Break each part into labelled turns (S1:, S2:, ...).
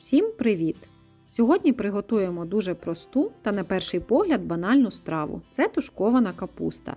S1: Всім привіт! Сьогодні приготуємо дуже просту та на перший погляд банальну страву це тушкована капуста.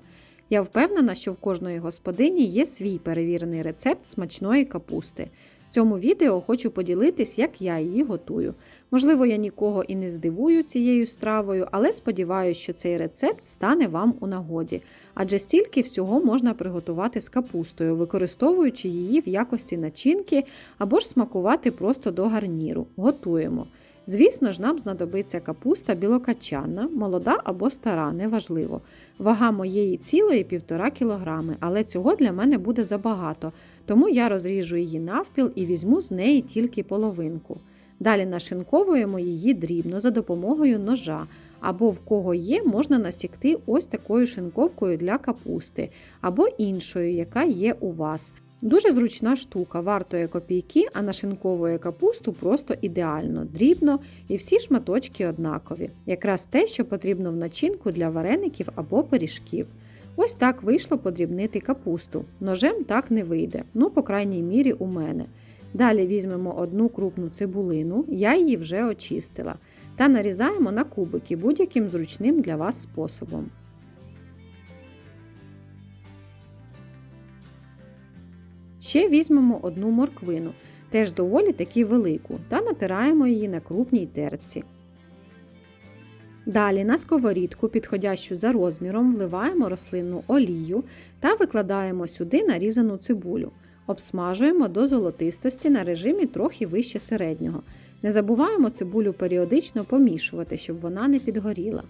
S1: Я впевнена, що в кожної господині є свій перевірений рецепт смачної капусти. В цьому відео хочу поділитись, як я її готую. Можливо, я нікого і не здивую цією стравою, але сподіваюся, що цей рецепт стане вам у нагоді, адже стільки всього можна приготувати з капустою, використовуючи її в якості начинки або ж смакувати просто до гарніру. Готуємо. Звісно ж, нам знадобиться капуста білокачанна, молода або стара, неважливо. Вага моєї цілої 1,5 кг, але цього для мене буде забагато, тому я розріжу її навпіл і візьму з неї тільки половинку. Далі нашинковуємо її дрібно за допомогою ножа, або в кого є, можна насікти ось такою шинковкою для капусти, або іншою, яка є у вас. Дуже зручна штука, вартує копійки, а нашинковує капусту просто ідеально, дрібно і всі шматочки однакові. Якраз те, що потрібно в начинку для вареників або пиріжків. Ось так вийшло подрібнити капусту. Ножем так не вийде, ну, по крайній мірі, у мене. Далі візьмемо одну крупну цибулину, я її вже очистила, та нарізаємо на кубики будь-яким зручним для вас способом. Ще візьмемо одну морквину, теж доволі таки велику, та натираємо її на крупній терці. Далі на сковорідку, підходящу за розміром, вливаємо рослинну олію та викладаємо сюди нарізану цибулю. Обсмажуємо до золотистості на режимі трохи вище середнього. Не забуваємо цибулю періодично помішувати, щоб вона не підгоріла.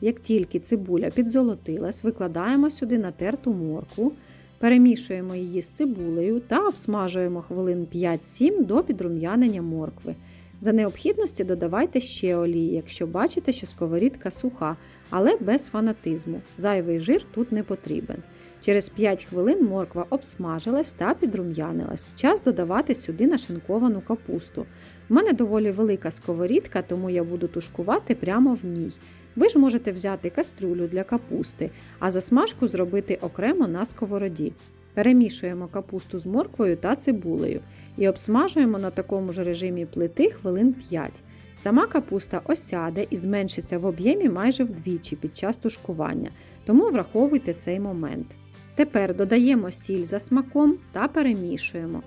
S1: Як тільки цибуля підзолотилась, викладаємо сюди натерту моркву, перемішуємо її з цибулею та обсмажуємо хвилин 5-7 до підрум'янення моркви. За необхідності додавайте ще олії, якщо бачите, що сковорідка суха, але без фанатизму. Зайвий жир тут не потрібен. Через 5 хвилин морква обсмажилась та підрум'янилась. Час додавати сюди нашинковану капусту. У мене доволі велика сковорідка, тому я буду тушкувати прямо в ній. Ви ж можете взяти каструлю для капусти, а засмажку зробити окремо на сковороді. Перемішуємо капусту з морквою та цибулею і обсмажуємо на такому ж режимі плити хвилин 5. Сама капуста осяде і зменшиться в об'ємі майже вдвічі під час тушкування, тому враховуйте цей момент. Тепер додаємо сіль за смаком та перемішуємо.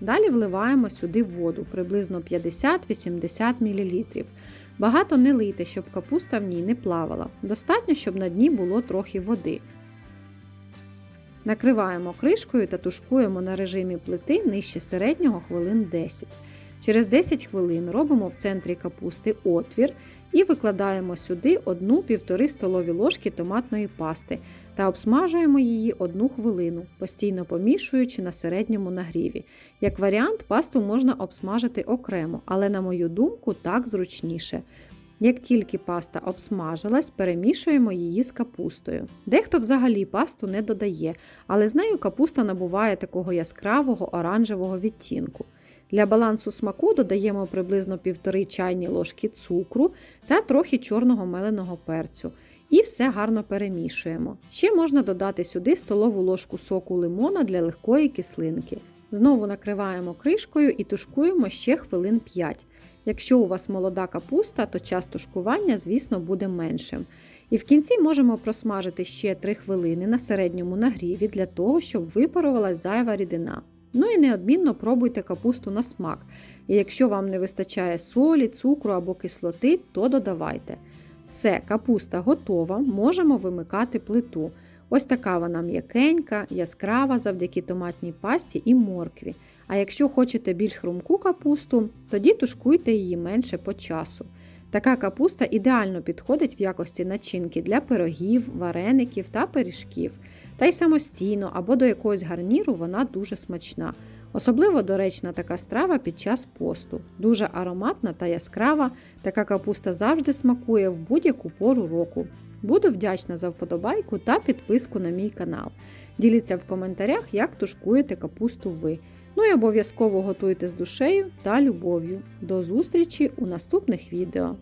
S1: Далі вливаємо сюди воду приблизно 50-80 мл. Багато не лийте, щоб капуста в ній не плавала. Достатньо, щоб на дні було трохи води. Накриваємо кришкою та тушкуємо на режимі плити нижче середнього хвилин 10. Через 10 хвилин робимо в центрі капусти отвір і викладаємо сюди 1-1,5 столові ложки томатної пасти та обсмажуємо її 1 хвилину, постійно помішуючи на середньому нагріві. Як варіант, пасту можна обсмажити окремо, але, на мою думку, так зручніше. Як тільки паста обсмажилась, перемішуємо її з капустою. Дехто взагалі пасту не додає, але з нею капуста набуває такого яскравого оранжевого відтінку. Для балансу смаку додаємо приблизно 1,5 чайні ложки цукру та трохи чорного меленого перцю. І все гарно перемішуємо. Ще можна додати сюди столову ложку соку лимона для легкої кислинки. Знову накриваємо кришкою і тушкуємо ще хвилин 5. Якщо у вас молода капуста, то час тушкування, звісно, буде меншим. І в кінці можемо просмажити ще 3 хвилини на середньому нагріві для того, щоб випарувалась зайва рідина. Ну і неодмінно пробуйте капусту на смак. І якщо вам не вистачає солі, цукру або кислоти, то додавайте. Все, капуста готова, можемо вимикати плиту. Ось така вона м'якенька, яскрава завдяки томатній пасті і моркві. А якщо хочете більш хрумку капусту, тоді тушкуйте її менше по часу. Така капуста ідеально підходить в якості начинки для пирогів, вареників та пиріжків. Та й самостійно або до якогось гарніру вона дуже смачна. Особливо доречна така страва під час посту. Дуже ароматна та яскрава, така капуста завжди смакує в будь-яку пору року. Буду вдячна за вподобайку та підписку на мій канал. Діліться в коментарях, як тушкуєте капусту ви. Ну і обов'язково готуйте з душею та любов'ю. До зустрічі у наступних відео!